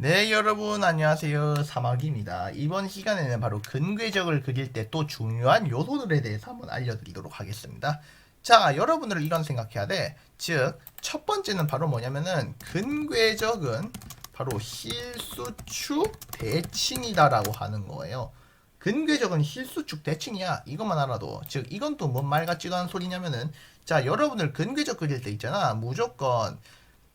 네 여러분 안녕하세요. 사막입니다. 이번 시간에는 바로 근궤적을 그릴 때 또 중요한 요소들에 대해서 한번 알려드리도록 하겠습니다. 자 여러분들 이런 생각해야 돼즉 첫 번째는 바로 뭐냐면은 근궤적은 바로 실수축 대칭이다 라고 하는 거예요. 근궤적은 실수축 대칭이야. 이것만 알아도. 즉 이건 또 뭔 말 같지도 않은 소리냐면은 자 여러분들 근궤적 그릴 때 있잖아. 무조건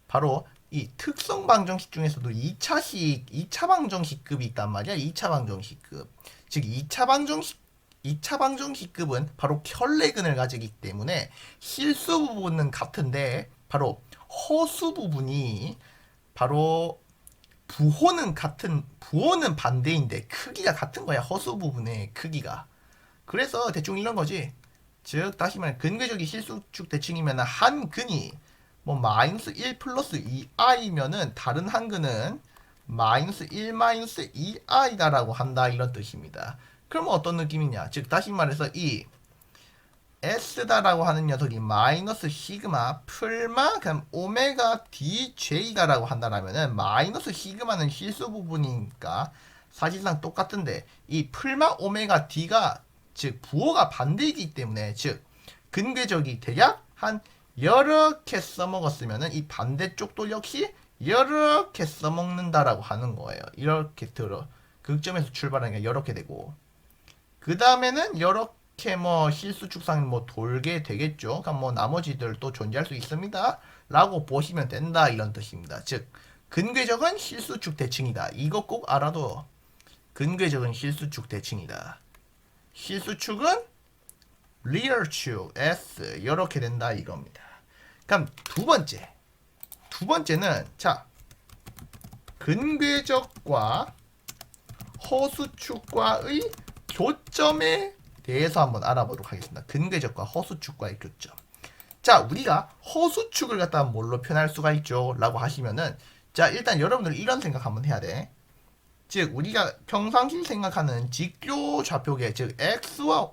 바로 이 특성 방정식 중에서도 2차식, 2차 방정식급이 있단 말이야. 2차 방정식급. 즉 2차 방정식 2차 방정식급은 바로 켤레근을 가지기 때문에 실수 부분은 같은데 바로 허수 부분이 바로 부호는 같은 부호는 반대인데 크기가 같은 거야. 허수 부분의 크기가. 그래서 대충 이런 거지. 즉 다시 말해 근궤적이 실수축 대칭이면 한 근이 뭐 마이너스 1 플러스 2i면은 다른 한근은 마이너스 1 마이너스 2i다라고 한다 이런 뜻입니다. 그러면 어떤 느낌이냐? 즉 다시 말해서 이 s다라고 하는 녀석이 마이너스 시그마 풀마 그럼 오메가 dj다라고 한다라면은 마이너스 시그마는 실수 부분이니까 사실상 똑같은데 이 풀마 오메가 d가 즉 부호가 반대이기 때문에 즉 근궤적이 대략 한 이렇게 써먹었으면은 이 반대쪽도 역시 이렇게 써먹는다라고 하는 거예요. 이렇게 들어 극점에서 출발하니까 이렇게 되고 그 다음에는 이렇게 뭐 실수축상 뭐 돌게 되겠죠. 그러니까 뭐 나머지들 또 존재할 수 있습니다. 라고 보시면 된다 이런 뜻입니다. 즉 근궤적은 실수축 대칭이다. 이거 꼭 알아도 근궤적은 실수축 대칭이다. 실수축은 리얼축 S 이렇게 된다 이겁니다. 그럼 두 번째 두 번째는 자 근궤적과 허수축과의 교점에 대해서 한번 알아보도록 하겠습니다. 근궤적과 허수축과의 교점. 자, 우리가 허수축을 갖다 뭘로 표현할 수가 있죠? 라고 하시면은 자, 일단 여러분들 이런 생각 한번 해야 돼. 즉, 우리가 평상시 생각하는 직교 좌표계, 즉 x와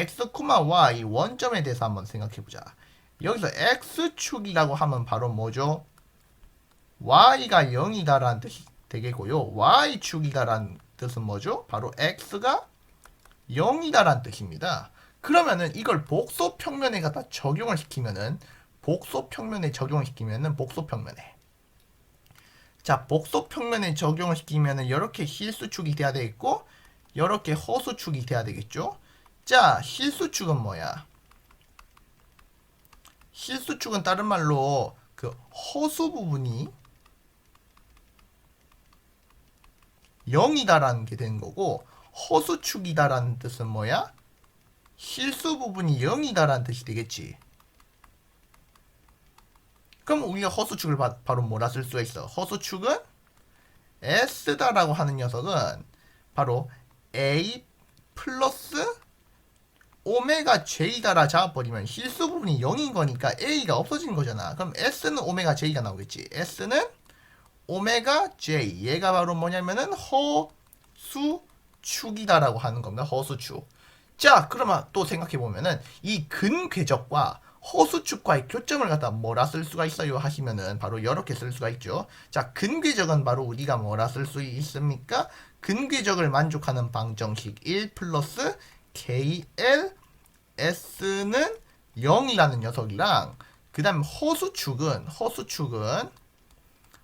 x, y 원점에 대해서 한번 생각해 보자. 여기서 x축이라고 하면 바로 뭐죠? y가 0이다라는 뜻이 되겠고요. y축이다라는 뜻은 뭐죠? 바로 x가 0이다라는 뜻입니다. 그러면은 이걸 복소 평면에 갖다 적용을 시키면은 복소 평면에 적용을 시키면은 복소 평면에 자 복소 평면에 적용을 시키면은 이렇게 실수축이 돼야 되겠고 이렇게 허수축이 돼야 되겠죠. 자 실수축은 뭐야? 실수축은 다른 말로 그 허수 부분이 0이다라는 게 되는 거고 허수축이다라는 뜻은 뭐야? 실수 부분이 0이다라는 뜻이 되겠지. 그럼 우리가 허수축을 바, 바로 뭐라 쓸 수가 있어? 허수축은 S다라고 하는 녀석은 바로 A 오메가 J다라 잡아버리면 실수 부분이 0인 거니까 A가 없어진 거잖아. 그럼 S는 오메가 J가 나오겠지. S는 오메가 J. 얘가 바로 뭐냐면은 허수축이다라고 하는 겁니다. 허수축. 자, 그러면 또 생각해 보면은 이 근궤적과 허수축과의 교점을 갖다 뭐라 쓸 수가 있어요 하시면은 바로 이렇게 쓸 수가 있죠. 자, 근궤적은 바로 우리가 뭐라 쓸 수 있습니까? 근궤적을 만족하는 방정식 1 플러스 KL S는 0이라는 녀석이랑 그 다음 허수축은 허수축은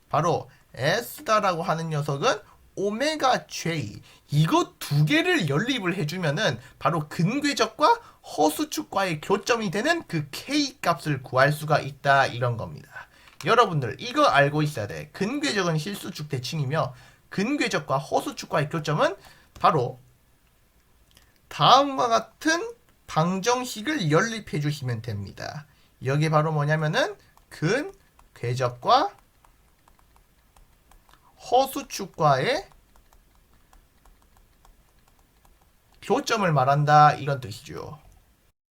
바로 S다라고 하는 녀석은 오메가 J 이거 두 개를 연립을 해주면은 바로 근궤적과 허수축과의 교점이 되는 그 K 값을 구할 수가 있다 이런 겁니다. 여러분들 이거 알고 있어야 돼. 근궤적은 실수축 대칭이며 근궤적과 허수축과의 교점은 바로 다음과 같은 방정식을 연립해 주시면 됩니다. 여기 바로 뭐냐면은 근 궤적과 허수축과의 교점을 말한다 이런 뜻이죠.